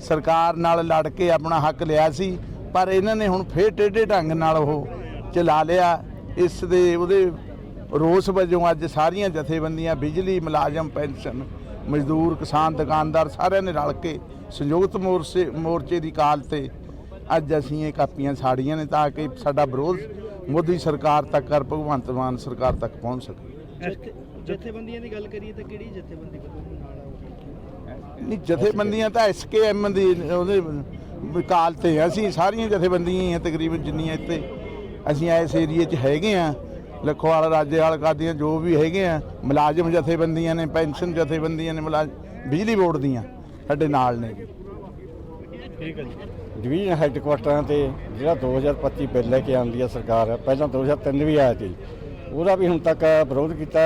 ਸਰਕਾਰ ਨਾਲ ਲੜ ਕੇ ਆਪਣਾ ਹੱਕ ਲਿਆ ਸੀ, ਪਰ ਇਹਨਾਂ ਨੇ ਹੁਣ ਫੇਰ ਟੇਢੇ ਢੰਗ ਨਾਲ ਉਹ ਚਲਾ ਲਿਆ। ਇਸ ਦੇ ਉਹਦੇ ਰੋਸ ਵਜੋਂ ਅੱਜ ਸਾਰੀਆਂ ਜਥੇਬੰਦੀਆਂ, ਬਿਜਲੀ, ਮੁਲਾਜ਼ਮ, ਪੈਨਸ਼ਨ, ਮਜ਼ਦੂਰ, ਕਿਸਾਨ, ਦੁਕਾਨਦਾਰ ਸਾਰਿਆਂ ਨੇ ਰਲ ਕੇ ਸੰਯੁਕਤ ਮੋਰਚੇ ਮੋਰਚੇ ਦੀ ਕਾਲ ਤੇ ਅੱਜ ਅਸੀਂ ਇਹ ਕਾਪੀਆਂ ਸਾੜੀਆਂ ਨੇ ਤਾਂ ਕਿ ਸਾਡਾ ਵਿਰੋਧ ਮੋਦੀ ਸਰਕਾਰ ਤੱਕ ਔਰ ਭਗਵੰਤ ਮਾਨ ਸਰਕਾਰ ਤੱਕ ਪਹੁੰਚ ਸਕੇ। ਜਥੇਬੰਦੀਆਂ ਦੀ ਗੱਲ ਕਰੀਏ ਤਾਂ ਕਿਹੜੀ ਜਥੇਬੰਦੀ ਨਾਲ ਨਹੀਂ ਜਥੇਬੰਦੀਆਂ ਤਾਂ ਐਸਕੇਐਮ ਦੀ ਉਹਦੇ ਕਾਲ ਤੇ ਆ। ਅਸੀਂ ਸਾਰੀਆਂ ਜਥੇਬੰਦੀਆਂ ਹੀ ਆ ਤਕਰੀਬਨ ਜਿੰਨੀਆਂ ਇੱਥੇ। ਅਸੀਂ ਇਸ ਏਰੀਏ 'ਚ ਹੈਗੇ ਆ। ਲਖਵਾਲ ਰਾਜੇਵਾਲ ਕਾਦੀਆਂ ਜੋ ਵੀ ਹੈਗੇ ਆ ਮੁਲਾਜ਼ਮ ਜਥੇਬੰਦੀਆਂ ਨੇ ਪੈਨਸ਼ਨ ਜਥੇਬੰਦੀਆਂ ਨੇ ਮੁਲਾਜ਼ਮ ਬਿਜਲੀ ਬੋਰਡ ਦੀਆਂ ਸਾਡੇ ਨਾਲ ਨੇ ਜੀ। ਡਿਵੀਜ਼ਨ ਹੈੱਡਕੁਆਟਰਾਂ ਤੇ ਜਿਹੜਾ 2025 ਬਿੱਲ ਲੈ ਕੇ ਆਉਂਦੀ ਹੈ ਸਰਕਾਰ ਪਹਿਲਾਂ 2003 ਵੀ ਆਇਆ ਸੀ। ਉਹਦਾ ਵੀ ਹੁਣ ਤੱਕ ਵਿਰੋਧ ਕੀਤਾ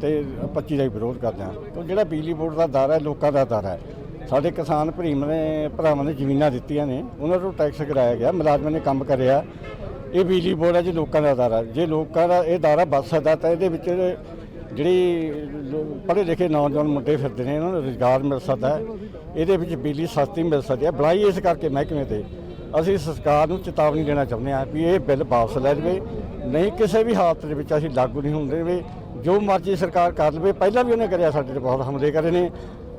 ਤੇ 25 ਦਾ ਵੀ ਵਿਰੋਧ ਕਰਦੇ ਹਾਂ। ਕਿਉਂ ਜਿਹੜਾ ਬਿਜਲੀ ਬੋਰਡ ਦਾ ਦਰ ਹੈ, ਲੋਕਾਂ ਦਾ ਦਰ ਹੈ। ਸਾਡੇ ਕਿਸਾਨ ਭਰੀਮ ਨੇ, ਭਰਾਵਾਂ ਨੇ ਜ਼ਮੀਨਾਂ ਦਿੱਤੀਆਂ ਨੇ, ਉਹਨਾਂ ਤੋਂ ਟੈਕਸ ਕਰਾਇਆ ਗਿਆ, ਮੁਲਾਜ਼ਮਾਂ ਨੇ ਕੰਮ ਕਰਿਆ। ਇਹ ਬਿਜਲੀ ਬੋਰਡ ਹੈ ਜੀ, ਲੋਕਾਂ ਦਾ ਦਰ ਜੇ ਲੋਕਾਂ ਦਾ ਇਹ ਦਾਰਾ ਵੱਧ ਸਕਦਾ ਤਾਂ ਇਹਦੇ ਵਿੱਚ ਜਿਹੜੀ ਪੜ੍ਹੇ ਲਿਖੇ ਨੌਜਵਾਨ ਮੁੰਡੇ ਫਿਰਦੇ ਨੇ, ਉਹਨਾਂ ਨੂੰ ਰੁਜ਼ਗਾਰ ਮਿਲ ਸਕਦਾ ਹੈ। ਇਹਦੇ ਵਿੱਚ ਬਿਜਲੀ ਸਸਤੀ ਮਿਲ ਸਕਦੀ ਹੈ। ਬਣਾਈ ਇਸ ਕਰਕੇ ਮਹਿਕਮੇ ਤੇ ਅਸੀਂ ਸਰਕਾਰ ਨੂੰ ਚੇਤਾਵਨੀ ਦੇਣਾ ਚਾਹੁੰਦੇ ਹਾਂ ਵੀ ਇਹ ਬਿੱਲ ਵਾਪਸ ਲੈ ਲਵੇ ਨਹੀਂ, ਕਿਸੇ ਵੀ ਹਾਲਤ ਦੇ ਵਿੱਚ ਅਸੀਂ ਲਾਗੂ ਨਹੀਂ ਹੁੰਦੇ ਵੀ। ਜੋ ਮਰਜ਼ੀ ਸਰਕਾਰ ਕਰ ਲਵੇ, ਪਹਿਲਾਂ ਵੀ ਉਹਨੇ ਕਰਿਆ ਸਾਡੇ ਤੇ ਬਹੁਤ ਹਮਲੇ ਕਰੇ ਨੇ।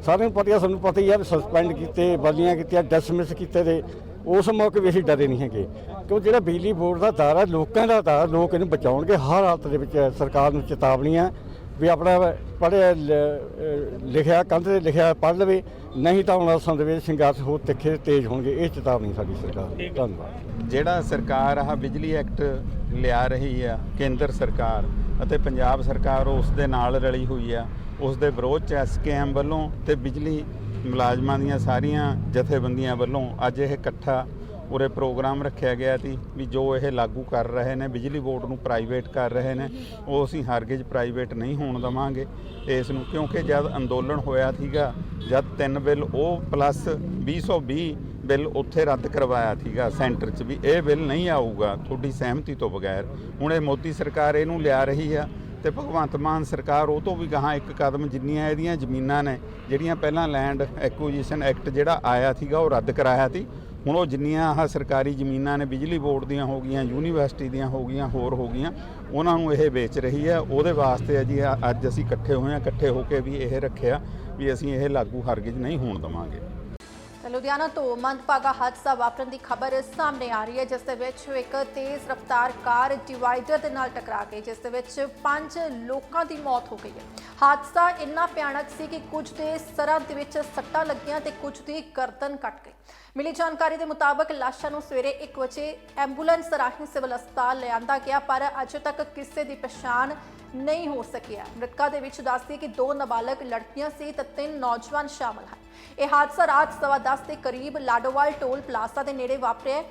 ਸਾਰਿਆਂ ਨੂੰ ਪਤਾ ਸਾਨੂੰ ਪਤਾ ਹੀ ਹੈ ਵੀ ਸਸਪੈਂਡ ਕੀਤੇ, ਬਦਲੀਆਂ ਕੀਤੀਆਂ ਡਿਸਮਿਸ ਕੀਤੇ ਦੇ। ਉਸ ਮੌਕੇ ਵੀ ਅਸੀਂ ਡਰੇ ਨਹੀਂ ਹੈਗੇ। ਕਿਉਂ ਜਿਹੜਾ ਬਿਜਲੀ ਬੋਰਡ ਦਾ ਦਾਰਾ ਲੋਕਾਂ ਦਾ ਦਾਰਾ ਲੋਕ ਇਹਨੂੰ ਬਚਾਉਣਗੇ। ਹਰ ਹਾਲਤ ਦੇ ਵਿੱਚ ਸਰਕਾਰ ਨੂੰ ਚੇਤਾਵਨੀ ਹੈ ਵੀ ਆਪਣਾ ਪੜ੍ਹਿਆ ਲਿਖਿਆ, ਕੰਧ ਤੇ ਲਿਖਿਆ ਪੜ੍ਹ ਲਵੇ, ਨਹੀਂ ਤਾਂ ਆਉਣ ਵਾਲੇ ਦੇ ਵਿੱਚ ਸੰਘਰਸ਼ ਹੋ ਤਿੱਖੇ ਤੇਜ਼ ਹੋਣਗੇ, ਇਹ ਚੇਤਾਵਨੀ ਸਾਡੀ ਸਰਕਾਰ ਦੀ। ਧੰਨਵਾਦ। ਜਿਹੜਾ ਸਰਕਾਰ ਆਹ ਬਿਜਲੀ ਐਕਟ ਲਿਆ ਰਹੀ ਆ, ਕੇਂਦਰ ਸਰਕਾਰ ਅਤੇ ਪੰਜਾਬ ਸਰਕਾਰ ਉਸ ਦੇ ਨਾਲ ਰਲੀ ਹੋਈ ਆ, ਉਸ ਦੇ ਵਿਰੋਧ ਚ ਐਸਕੇਐਮ ਵੱਲੋਂ ਤੇ ਬਿਜਲੀ ਮੁਲਾਜ਼ਮਾਂ ਦੀਆਂ ਸਾਰੀਆਂ ਜਥੇਬੰਦੀਆਂ ਵੱਲੋਂ ਅੱਜ ਇਹ ਇਕੱਠਾ ਉਰੇ ਪ੍ਰੋਗਰਾਮ ਰੱਖਿਆ ਗਿਆ ਸੀ ਵੀ ਜੋ ਇਹ ਲਾਗੂ ਕਰ ਰਹੇ ਨੇ, ਬਿਜਲੀ ਬੋਰਡ ਨੂੰ ਪ੍ਰਾਈਵੇਟ ਕਰ ਰਹੇ ਨੇ, ਉਹ ਅਸੀਂ ਹਰਗਿਜ਼ ਪ੍ਰਾਈਵੇਟ ਨਹੀਂ ਹੋਣ ਦਵਾਂਗੇ। ਇਸ ਨੂੰ ਕਿਉਂਕਿ ਜਦ ਅੰਦੋਲਨ ਹੋਇਆ ਸੀਗਾ, ਜਦ ਤਿੰਨ ਬਿੱਲ ਉਹ ਪਲੱਸ 2020 ਬਿੱਲ ਉੱਥੇ ਰੱਦ ਕਰਵਾਇਆ ਸੀਗਾ ਸੈਂਟਰ 'ਚ ਵੀ, ਇਹ ਬਿੱਲ ਨਹੀਂ ਆਊਗਾ, ਤੁਹਾਡੀ ਸਹਿਮਤੀ ਤੋਂ ਬਗੈਰ। ਹੁਣ ਇਹ ਮੋਦੀ ਸਰਕਾਰ ਇਹਨੂੰ ਲਿਆ ਰਹੀ ਆ ਤੇ ਭਗਵੰਤ ਮਾਨ ਸਰਕਾਰ ਉਹ ਤੋਂ ਵੀ ਗਾਹਾਂ ਇੱਕ ਕਦਮ ਜਿੰਨੀਆਂ ਇਹਦੀਆਂ ਜ਼ਮੀਨਾਂ ਨੇ, ਜਿਹੜੀਆਂ ਪਹਿਲਾਂ ਲੈਂਡ ਐਕੁਜੀਸ਼ਨ ਐਕਟ ਜਿਹੜਾ ਆਇਆ ਸੀਗਾ, ਉਹ ਰੱਦ ਕਰਾਇਆ ਸੀ। ਹੁਣ ਉਹ ਜਿੰਨੀਆਂ ਆਹ ਸਰਕਾਰੀ ਜ਼ਮੀਨਾਂ ਨੇ, ਬਿਜਲੀ ਬੋਰਡ ਦੀਆਂ ਹੋ ਗਈਆਂ, ਯੂਨੀਵਰਸਿਟੀ ਦੀਆਂ ਹੋ ਗਈਆਂ, ਹੋਰ ਹੋ ਗਈਆਂ, ਉਹਨਾਂ ਨੂੰ ਇਹ ਵੇਚ ਰਹੀ ਹੈ। ਉਹਦੇ ਵਾਸਤੇ ਜੀ ਅੱਜ ਅਸੀਂ ਇਕੱਠੇ ਹੋਏ ਹਾਂ, ਇਕੱਠੇ ਹੋ ਕੇ ਵੀ ਇਹ ਰੱਖਿਆ ਵੀ ਅਸੀਂ ਇਹ ਲਾਗੂ ਹਰਗਿਜ਼ ਨਹੀਂ ਹੋਣ ਦੇਵਾਂਗੇ। ਲੁਧਿਆਣਾ ਤੋਂ ਮੰਦਭਾਗਾ ਹਾਦਸਾ ਵਾਪਰਨ ਦੀ ਖਬਰ ਸਾਹਮਣੇ ਆ ਰਹੀ ਹੈ, ਜਿਸ ਦੇ ਵਿੱਚ ਇੱਕ ਤੇਜ਼ ਰਫ਼ਤਾਰ ਕਾਰ ਡਿਵਾਈਡਰ ਦੇ ਨਾਲ ਟਕਰਾ ਗਈ, ਜਿਸ ਦੇ ਵਿੱਚ ਪੰਜ ਲੋਕਾਂ ਦੀ ਮੌਤ ਹੋ ਗਈ ਹੈ। ਹਾਦਸਾ ਇੰਨਾ ਭਿਆਨਕ ਸੀ ਕਿ ਕੁਝ ਦੇ ਸਰਾਂ ਦੇ ਵਿੱਚ ਸੱਟਾਂ ਲੱਗੀਆਂ ਤੇ ਕੁਝ ਦੀ ਗਰਦਨ ਕੱਟ ਗਈ। ਮਿਲੀ ਜਾਣਕਾਰੀ ਦੇ ਮੁਤਾਬਕ ਲਾਸ਼ਾਂ ਨੂੰ ਸਵੇਰੇ 1 ਵਜੇ ਐਂਬੂਲੈਂਸ ਰਾਹੀਂ ਸਿਵਲ ਹਸਪਤਾਲ ਲਿਆਂਦਾ ਗਿਆ, ਪਰ ਅਜੇ ਤੱਕ ਕਿਸੇ ਦੀ ਪਛਾਣ ਨਹੀਂ ਹੋ ਸਕਿਆ। ਮ੍ਰਿਤਕਾਂ ਦੇ ਵਿੱਚ ਦੱਸਦੀ ਕਿ ਦੋ ਨਾਬਾਲਗ ਲੜਕੀਆਂ ਸੀ ਤੇ ਤਿੰਨ ਨੌਜਵਾਨ ਸ਼ਾਮਲ ਹਨ। ਇਹ ਹਾਦਸਾ ਰਾਤ ਸਵਾ ਦਸ ਦੇ ਕਰੀਬ ਲਾਡੋਵਾਲ ਟੋਲ ਪਲਾਜ਼ਾ ਦੇ ਨੇੜੇ ਵਾਪਰਿਆ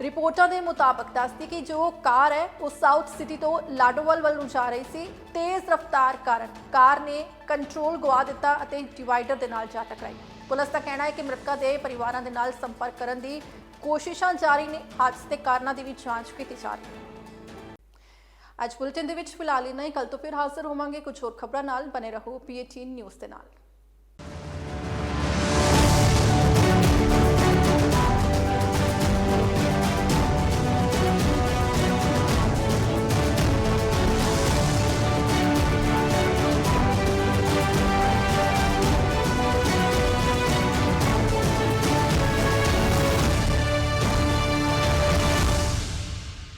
ਰਿਪੋਰਟਾਂ ਦੇ ਮੁਤਾਬਕ ਦੱਸਦੀ ਕਿ ਜੋ ਕਾਰ ਹੈ, ਉਹ ਸਾਊਥ ਸਿਟੀ ਤੋਂ ਲਾਡੋਵਾਲ ਵੱਲ ਨੂੰ ਜਾ ਰਹੀ ਸੀ। ਤੇਜ਼ ਰਫ਼ਤਾਰ ਕਾਰਨ ਕਾਰ ਨੇ ਕੰਟਰੋਲ ਗਵਾ ਦਿੱਤਾ ਅਤੇ ਡਿਵਾਈਡਰ ਦੇ ਨਾਲ ਜਾ ਟਕਰਾਈ। ਪੁਲਿਸ ਦਾ ਕਹਿਣਾ ਹੈ ਕਿ ਮ੍ਰਿਤਕਾਂ ਦੇ ਪਰਿਵਾਰਾਂ ਦੇ ਨਾਲ ਸੰਪਰਕ ਕਰਨ ਦੀ ਕੋਸ਼ਿਸ਼ਾਂ ਜਾਰੀ ਨੇ। ਹਾਦਸੇ ਦੇ ਕਾਰਨਾਂ ਦੀ ਵੀ ਜਾਂਚ ਕੀਤੀ ਜਾ ਰਹੀ ਹੈ। ਅੱਜ ਬੁਲੇਟਿਨ ਦੇ ਵਿੱਚ ਫਿਲਹਾਲ ਇੰਨਾ ਹੀ। ਕੱਲ ਤੋਂ ਫਿਰ ਹਾਜ਼ਰ ਹੋਵਾਂਗੇ। ਕੁਝ ਹੋਰ ਖਬਰਾਂ ਨਾਲ ਬਨੇ ਰਹੋ ਪੀਏਟੀ ਨਿਊਜ਼ ਦੇ ਨਾਲ।